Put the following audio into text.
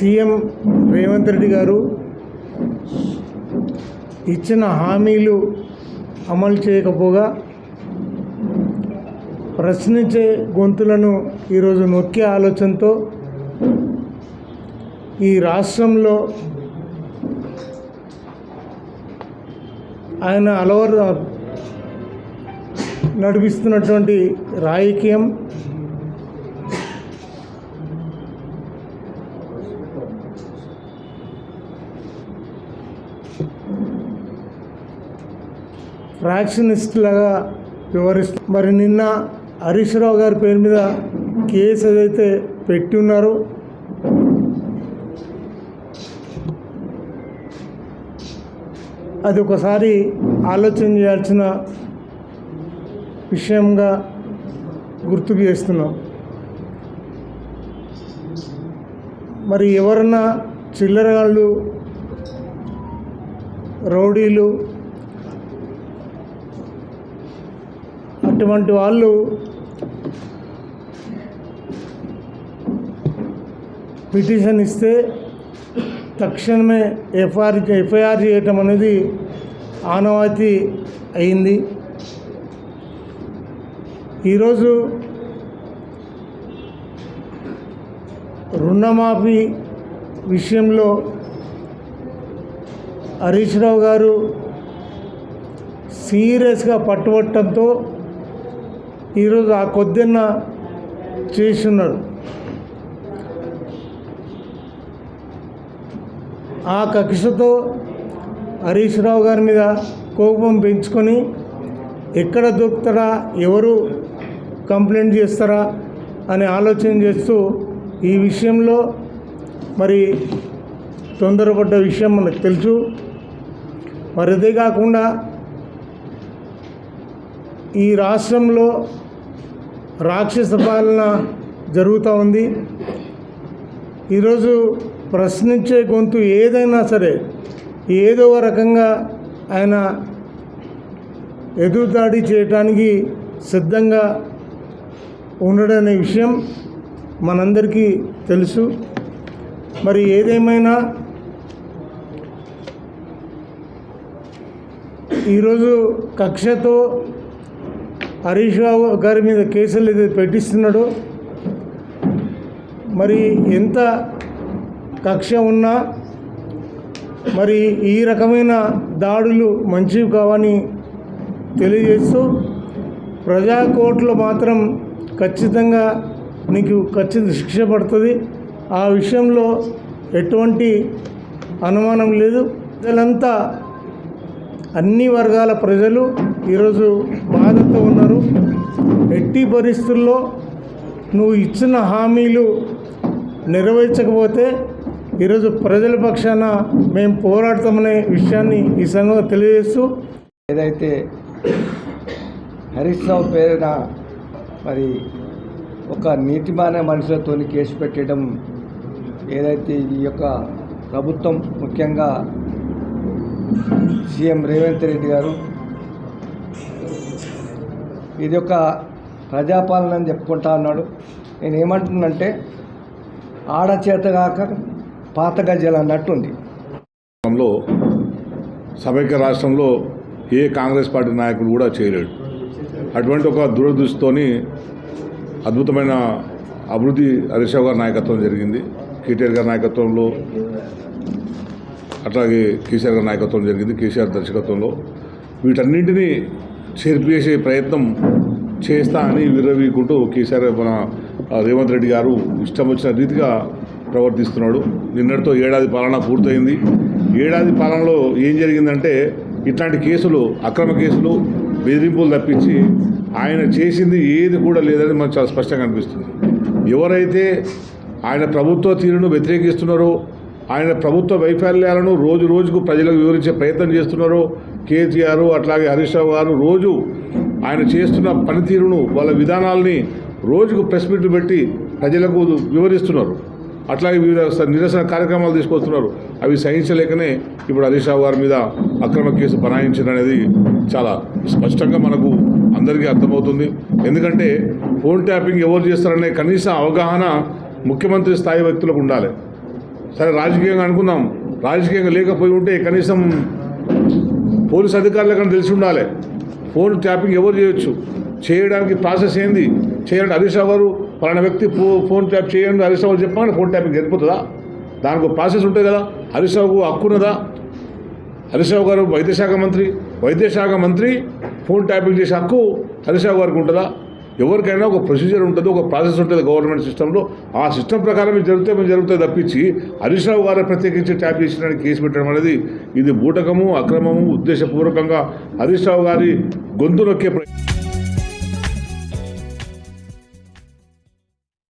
CM Revanth Reddy గారు ఇచ్చిన హామీలు అమలు చేయకపోగా ప్రశ్నించే గొంతులను ఈరోజు నొక్కే ఆలోచనతో ఈ రాష్ట్రంలో ఆయన అలవరు నడిపిస్తున్నటువంటి రాజకీయం ఫ్రాక్షనిస్ట్లాగా వివరిస్తూ మరి నిన్న హరీష్ రావు గారి పేరు మీద కేసు ఏదైతే పెట్టి ఉన్నారో అది ఒకసారి ఆలోచన చేయాల్సిన విషయంగా గుర్తుకు చేస్తున్నాం. మరి ఎవరన్నా చిల్లరగాళ్ళు రౌడీలు అటువంటి వాళ్ళు పిటిషన్ ఇస్తే తక్షణమే ఎఫ్ఐఆర్ ఎఫ్ఐఆర్ చేయటం అనేది ఆనవాయితీ అయింది. ఈరోజు రుణమాఫీ విషయంలో హరీష్ రావు గారు సీరియస్గా పట్టుబట్టడంతో ఈరోజు ఆ కొద్దిన్న చేస్తున్నారు ఆ కక్షతో హరీష్ రావు గారి మీద కోపం పెంచుకొని ఎక్కడ దొరుకుతారా ఎవరు కంప్లైంట్ చేస్తారా అని ఆలోచన చేస్తూ ఈ విషయంలో మరి తొందరపడ్డ విషయం మనకు తెలుసు. మరి అదే కాకుండా ఈ రాష్ట్రంలో రాక్షస పాలన జరుగుతూ ఉంది. ఈరోజు ప్రశ్నించే గొంతు ఏదైనా సరే ఏదో రకంగా ఆయన ఎదురుదాడి చేయటానికి సిద్ధంగా ఉండడనే విషయం మనందరికీ తెలుసు. మరి ఏదేమైనా ఈరోజు కక్షతో హరీష్ రావు గారి మీద కేసులు ఏదైతే పెట్టిస్తున్నాడో మరి ఎంత కక్ష ఉన్నా మరి ఈ రకమైన దాడులు మంచివి కావని తెలియజేస్తూ ప్రజా కోర్టులో మాత్రం ఖచ్చితంగా నీకు ఖచ్చిత శిక్ష పడుతుంది. ఆ విషయంలో ఎటువంటి అనుమానం లేదు. ప్రజలంతా అన్ని వర్గాల ప్రజలు ఈరోజు బాధతో ఉన్నారు. ఎట్టి పరిస్థితుల్లో నువ్వు ఇచ్చిన హామీలు నెరవేర్చకపోతే ఈరోజు ప్రజల పక్షాన మేము పోరాడతామనే విషయాన్ని ఈ సంఘంలో తెలియజేస్తూ ఏదైతే హరీష్ రావు పేరున మరి ఒక నీతిమాన మనుషులతో కేసు పెట్టడం ఏదైతే ఈ యొక్క ప్రభుత్వం ముఖ్యంగా సీఎం రేవంత్ రెడ్డి గారు ఇది ఒక ప్రజాపాలన అని చెప్పుకుంటా ఉన్నాడు. నేను ఏమంటున్నంటే ఆడచేతగాక పాత గజలు అన్నట్టుంది. సమైక్య రాష్ట్రంలో ఏ కాంగ్రెస్ పార్టీ నాయకుడు కూడా చేయలేడు. అటువంటి ఒక దురదృష్టితోని అద్భుతమైన అభివృద్ధి హరీష్ గారి నాయకత్వం జరిగింది. కేటీఆర్ గారి నాయకత్వంలో అట్లాగే కేసీఆర్ గారి నాయకత్వం జరిగింది కేసీఆర్ దర్శకత్వంలో. వీటన్నింటినీ చేసే ప్రయత్నం చేస్తా అని విర్రవీకుంటూ కేసీఆర్ మన రేవంత్ రెడ్డి గారు ఇష్టం వచ్చిన రీతిగా ప్రవర్తిస్తున్నాడు. నిన్నటితో ఏడాది పాలన పూర్తయింది. ఏడాది పాలనలో ఏం జరిగిందంటే ఇట్లాంటి కేసులు అక్రమ కేసులు బెదిరింపులు తప్పించి ఆయన చేసింది ఏది కూడా లేదని మనకు చాలా స్పష్టంగా అనిపిస్తుంది. ఎవరైతే ఆయన ప్రభుత్వ తీరును వ్యతిరేకిస్తున్నారో ఆయన ప్రభుత్వ వైఫల్యాలను రోజు రోజుకు ప్రజలకు వివరించే ప్రయత్నం చేస్తున్నారు. కేసీఆర్ అట్లాగే హరీష్ రావు గారు రోజు ఆయన చేస్తున్న పనితీరును వాళ్ళ విధానాల్ని రోజుకు ప్రెస్ మీట్లు పెట్టి ప్రజలకు వివరిస్తున్నారు. అట్లాగే వివిధ నిరసన కార్యక్రమాలు తీసుకొస్తున్నారు. అవి సహించలేకనే ఇప్పుడు హరీష్ రావు గారి మీద అక్రమ కేసు బనాయించడనేది చాలా స్పష్టంగా మనకు అందరికీ అర్థమవుతుంది. ఎందుకంటే ఫోన్ ట్యాపింగ్ ఎవరు చేస్తారనే కనీస అవగాహన ముఖ్యమంత్రి స్థాయి వ్యక్తులకు ఉండాలి. సరే రాజకీయంగా అనుకుందాం. రాజకీయంగా లేకపోయి ఉంటే కనీసం పోలీస్ అధికారులకు తెలిసి ఉండాలి. ఫోన్ ట్యాపింగ్ ఎవరు చేయొచ్చు? చేయడానికి ప్రాసెస్ ఏంది? చేయండి హరీష్ గారు పలానా వ్యక్తి ఫో ఫోన్ ట్యాప్ చేయండి హరీష్ రావు చెప్పమని ఫోన్ ట్యాపింగ్ జరిపోతుందా దానికి ప్రాసెస్ ఉంటుంది కదా. హరీష్ రావుకు హక్కు ఉన్నదా? హరీష్ రావు గారు వైద్యశాఖ మంత్రి వైద్యశాఖ మంత్రి ఫోన్ ట్యాపింగ్ చేసే హక్కు హరీష్ రావు గారికి ఉంటుందా? ఎవరికైనా ఒక ప్రొసీజర్ ఉంటుంది ఒక ప్రాసెస్ ఉంటుంది గవర్నమెంట్ సిస్టంలో ఆ సిస్టమ్ ప్రకారం జరిగితే మేము జరుగుతుంది తప్పించి హరీష్ రావు గారు ప్రత్యేకించి ట్యాప్ చేసిన కేసు పెట్టడం అనేది ఇది బూటకము అక్రమము ఉద్దేశపూర్వకంగా హరీష్ రావు గారి గొంతు నొక్కే ప్రయత్నం.